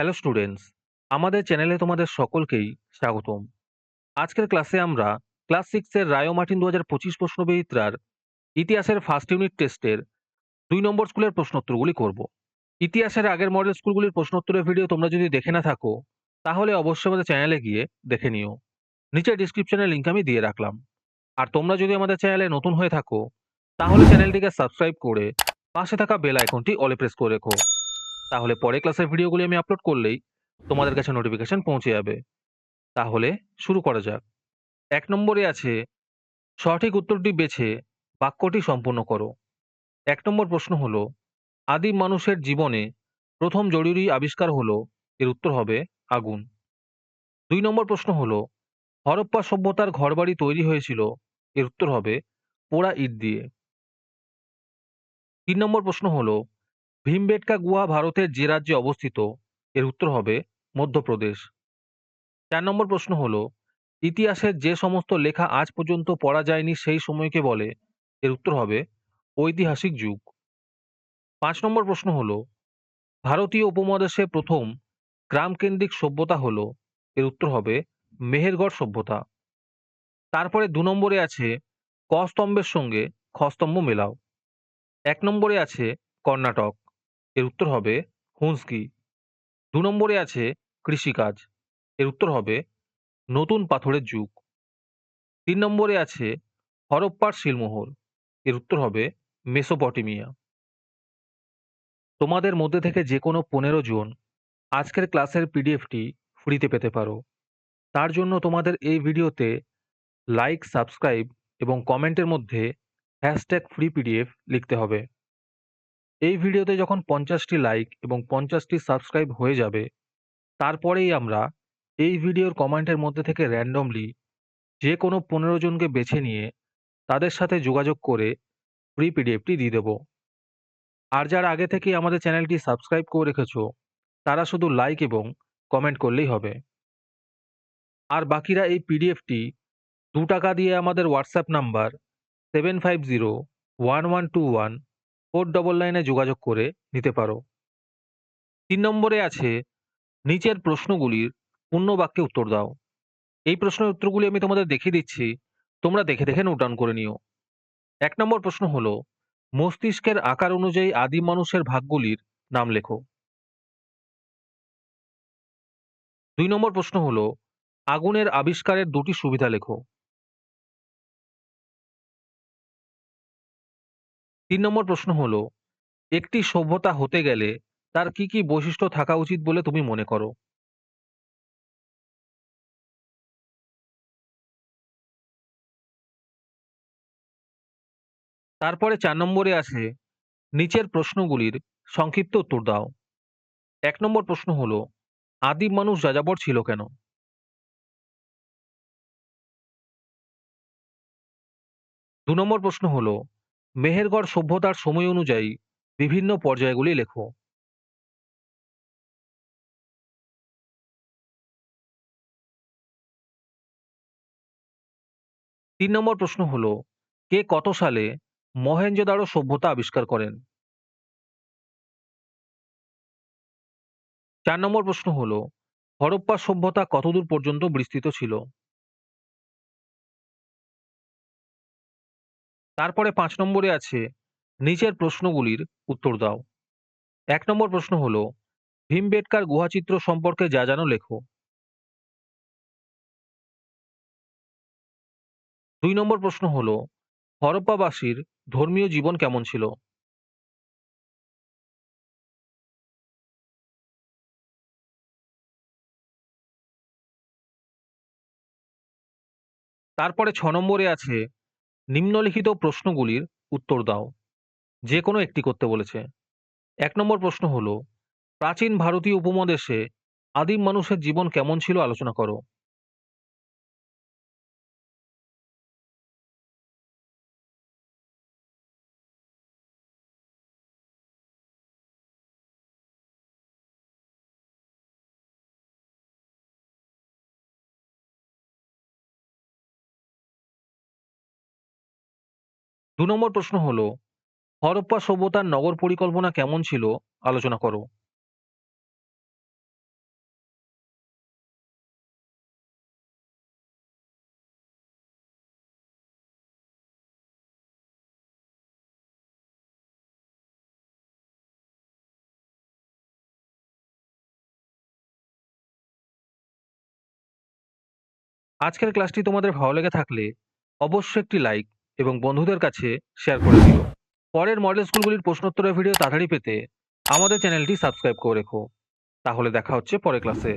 Hello students আমাদের চ্যানেলে তোমাদের সকলকেই স্বাগতম। আজকের ক্লাসে আমরা ক্লাস সিক্সের রায় মার্টিন দু হাজার পঁচিশ প্রশ্নবিচিত্রার ইতিহাসের ফার্স্ট ইউনিট টেস্টের দুই নম্বর স্কুলের প্রশ্নোত্তরগুলি করব। ইতিহাসের আগের মডেল স্কুলগুলির প্রশ্নোত্তরের ভিডিও তোমরা যদি দেখে না থাকো, তাহলে অবশ্যই আমাদের চ্যানেলে গিয়ে দেখে নিও। নিচে ডিসক্রিপশনে লিঙ্ক আমি দিয়ে রাখলাম। আর তোমরা যদি আমাদের চ্যানেলে নতুন হয়ে থাকো, তাহলে চ্যানেলটিকে সাবস্ক্রাইব করে পাশে থাকা বেল আইকনটি অলে প্রেস করে রেখো। তাহলে পরে ক্লাসের ভিডিওগুলি আমি আপলোড করলেই তোমাদের কাছে নোটিফিকেশন পৌঁছে যাবে। তাহলে শুরু করা যাক। এক নম্বরে আছে, সঠিক উত্তরটি বেছে বাক্যটি সম্পূর্ণ করো। এক নম্বর প্রশ্ন হলো, আদিম মানুষের জীবনে প্রথম জরুরি আবিষ্কার হলো, এর উত্তর হবে আগুন। দুই নম্বর প্রশ্ন হলো, হরপ্পা সভ্যতার ঘরবাড়ি তৈরি হয়েছিল, এর উত্তর হবে পোড়া ইট দিয়ে। তিন নম্বর প্রশ্ন হলো ভীমবেটকা গুহা ভারতের যে রাজ্যে অবস্থিত, এর উত্তর হবে মধ্যপ্রদেশ। চার নম্বর প্রশ্ন হল, ইতিহাসের যে সমস্ত লেখা আজ পর্যন্ত পড়া যায়নি সেই সময়কে বলে, এর উত্তর হবে ঐতিহাসিক যুগ। পাঁচ নম্বর প্রশ্ন হল, ভারতীয় উপমহাদেশে প্রথম গ্রামকেন্দ্রিক সভ্যতা হল, এর উত্তর হবে মেহেরগড় সভ্যতা। তারপরে দু নম্বরে আছে ক স্তম্ভের সঙ্গে খ স্তম্ভ মেলাও। এক নম্বরে আছে কর্ণাটক। এর উত্তর হবে হুঁসকি দু নম্বরে আছে কৃষিকাজ। এর উত্তর হবে নতুন পাথরের যুগ। তিন নম্বরে আছে হরপ্পার শিলমোহর। এর উত্তর হবে মেসোপটেমিয়া। তোমাদের মধ্যে থেকে যে কোনো পনেরো জন আজকের ক্লাসের পিডিএফটি ফ্রিতে পেতে পারো। তার জন্য তোমাদের এই ভিডিওতে লাইক, সাবস্ক্রাইব এবং কমেন্টের মধ্যে হ্যাশট্যাগ ফ্রি পিডিএফ লিখতে হবে। এই ভিডিওতে যখন পঞ্চাশটি লাইক এবং পঞ্চাশটি সাবস্ক্রাইব হয়ে যাবে, তারপরেই আমরা এই ভিডিওর কমেন্টের মধ্যে থেকে র্যান্ডমলি যে কোনো পনেরো জনকে বেছে নিয়ে তাদের সাথে যোগাযোগ করে ফ্রি পিডিএফটি দিয়ে দেবো। আর যারা আগে থেকেই আমাদের চ্যানেলটি সাবস্ক্রাইব করে রেখেছো, তারা শুধু লাইক এবং কমেন্ট করলেই হবে। আর বাকিরা এই পিডিএফটি দু টাকা দিয়ে আমাদের WhatsApp number seven five zero one one two one four double নাইনে যোগাযোগ করে নিতে পারো। তিন নম্বরে আছে, নিচের প্রশ্নগুলির পূর্ণ বাক্যে উত্তর দাও। এই প্রশ্নের উত্তরগুলি আমি তোমাদের দেখিয়ে দিচ্ছি, তোমরা দেখে দেখে নোট ডাউন করে নিও। এক নম্বর প্রশ্ন হলো, মস্তিষ্কের আকার অনুযায়ী আদিম মানুষের ভাগগুলির নাম লেখো। দুই নম্বর প্রশ্ন হলো, আগুনের আবিষ্কারের দুটি সুবিধা লেখো। তিন নম্বর প্রশ্ন হলো, একটি সভ্যতা হতে গেলে তার কি কি বৈশিষ্ট্য থাকা উচিত বলে তুমি মনে করো? তারপরে চার নম্বরে আছে, নিচের প্রশ্নগুলির সংক্ষিপ্ত উত্তর দাও। এক নম্বর প্রশ্ন হলো, আদিম মানুষ যাযাবর ছিল কেন? দু নম্বর প্রশ্ন হলো মেহেরগড় সভ্যতার সময় অনুযায়ী বিভিন্ন পর্যায়গুলি লেখো। তিন নম্বর প্রশ্ন হল, কে কত সালে মহেঞ্জোদারো সভ্যতা আবিষ্কার করেন? চার নম্বর প্রশ্ন হল, হরপ্পা সভ্যতা কতদূর পর্যন্ত বিস্তৃত ছিল? তারপরে পাঁচ নম্বরে আছে নিচের প্রশ্নগুলির উত্তর দাও। এক নম্বর প্রশ্ন হল, ভীমবেটকার গুহাচিত্র সম্পর্কে যা জানো লেখো। দুই নম্বর প্রশ্ন হলো, হরপ্পাবাসীর ধর্মীয় জীবন কেমন ছিল? তারপরে ছ নম্বরে আছে নিম্নলিখিত প্রশ্নগুলির উত্তর দাও। যে কোনো একটি করতে বলেছে। এক নম্বর প্রশ্ন হল, প্রাচীন ভারতীয় উপমহাদেশে আদিম মানুষের জীবন কেমন ছিল আলোচনা করো। দু নম্বর প্রশ্ন হল, হরপ্পা সভ্যতার নগর পরিকল্পনা কেমন ছিল? আলোচনা করো। আজকের ক্লাসটি তোমাদের ভালো লেগে থাকলে অবশ্যই একটি লাইক এবং বন্ধুদের কাছে শেয়ার করে দিও। পরের মডেল স্কুলগুলির প্রশ্নোত্তরের ভিডিও তাড়াতাড়ি পেতে আমাদের চ্যানেলটি সাবস্ক্রাইব করে রেখো। তাহলে দেখা হচ্ছে পরের ক্লাসে